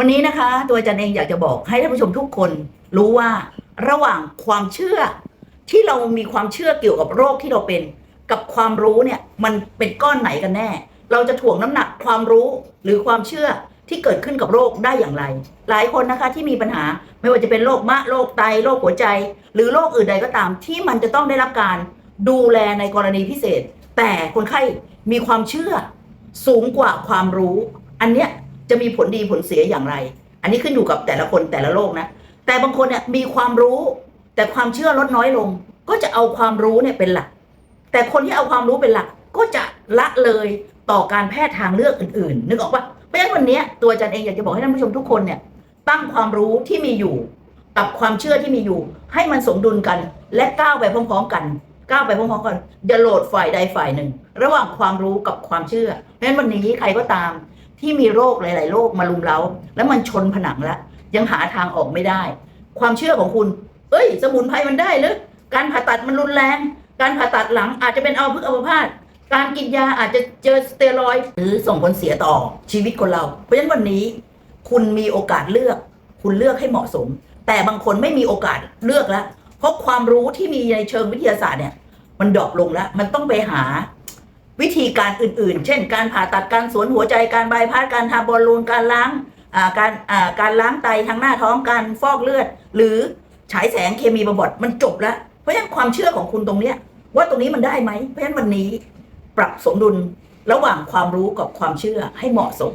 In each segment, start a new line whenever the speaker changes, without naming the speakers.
วันนี้นะคะ ตัวอาจารย์เองอยากจะบอกให้ท่านผู้ชมทุกคนรู้ว่าระหว่างความเชื่อที่เรามีความเชื่อเกี่ยวกับโรคที่เราเป็น กับความรู้เนี่ยมันเป็นก้อนไหนกันแน่ เราจะถ่วงน้ำหนักความรู้หรือความเชื่อที่เกิดขึ้นกับโรคได้อย่างไร หลายคนนะคะที่มีปัญหาไม่ว่าจะเป็นโรคมะโรคไตโรคหัวใจ หรือโรคอื่นใดก็ตาม ที่มันจะต้องได้รับการดูแลในกรณีพิเศษ แต่คนไข้มีความเชื่อสูงกว่าความรู้ อันเนี้ย จะมีผลดีผลเสียอย่างไร อันนี้ขึ้นอยู่กับแต่ละคนแต่ละโรคนะ แต่บางคนเนี่ยมีความรู้แต่ความเชื่อลดน้อยลง ก็จะเอาความรู้เนี่ยเป็นหลัก แต่คนที่เอาความรู้เป็นหลัก ก็จะละเลยต่อการแพทย์ทางเลือกอื่นๆ นึกออกปะเพราะฉะนั้นวันนี้ตัวอาจารย์เองอยากจะบอกให้ท่านผู้ชมทุกคนเนี่ยตั้งความรู้ที่มีอยู่กับความเชื่อที่มีอยู่ ให้มันสมดุลกัน และก้าวไปพร้อมๆกันก้าวไปพร้อมๆกันอย่าโหลดฝ่ายใดฝ่ายหนึ่ง ระหว่างความรู้กับความเชื่อเพราะฉะนั้นวันนี้ใครก็ตาม ที่มีโรคหลาย ๆ โรคมาลุมเร้า แล้วมันชนผนังแล้วยังหาทางออกไม่ได้ ความเชื่อของคุณ เอ้ย สมุนไพรมันได้หรือการผ่าตัดมันรุนแรง การผ่าตัดหลังอาจจะเป็นอัมพฤกษ์อัมพาตการกินยาอาจจะเจอสเตียรอยหรือส่งผลเสียต่อชีวิตคนเรา เพราะฉะนั้นวันนี้ คุณมีโอกาสเลือก คุณเลือกให้เหมาะสม แต่บางคนไม่มีโอกาสเลือกแล้วเพราะความรู้ที่มีในเชิงวิทยาศาสตร์เนี่ย มันดรอปลงแล้ว มันต้องไปหา วิธีการอื่นๆ เช่น การผ่าตัดการสวนหัวใจการบายพาสการทำบอลลูนการล้างการการล้างไตทางหน้าท้องการฟอกเลือด หรือฉายแสงเคมีบำบัดมันจบแล้ว เพราะฉะนั้นความเชื่อของคุณตรงเนี้ยว่าตรงนี้มันได้ไหมเพราะฉะนั้นวันนี้ปรับสมดุลระหว่างความรู้กับความเชื่อให้เหมาะสม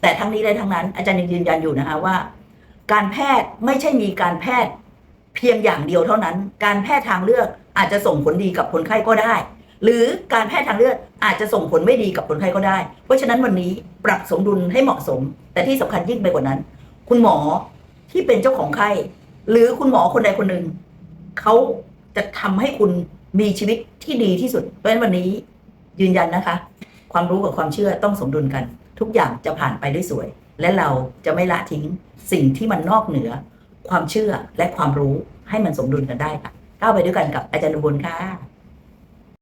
แต่ทั้งนี้และทั้งนั้น อาจารย์ยังยืนยันอยู่นะคะว่า การแพทย์ไม่ใช่มีการแพทย์เพียงอย่างเดียวเท่านั้น การแพทย์ทางเลือกอาจจะส่งผลดีกับคนไข้ก็ได้ หรือการแพทย์ทางเลือกอาจจะส่งผลไม่ดีกับคนไข้ก็ได้ เพราะฉะนั้นวันนี้ปรับสมดุลให้เหมาะสม แต่ที่สำคัญยิ่งไปกว่านั้น คุณหมอที่เป็นเจ้าของไข้หรือคุณหมอคนใดคนหนึ่งเขาจะทำให้คุณมีชีวิตที่ดีที่สุด เพราะฉะนั้นวันนี้ยืนยันนะคะ ความรู้กับความเชื่อต้องสมดุลกัน ทุกอย่างจะผ่านไปได้สวย และเราจะไม่ละทิ้งสิ่งที่มันนอกเหนือ ความเชื่อและความรู้ให้มันสมดุลกันได้ค่ะก้าวไปด้วยกันกับอาจารย์อุบลค่ะ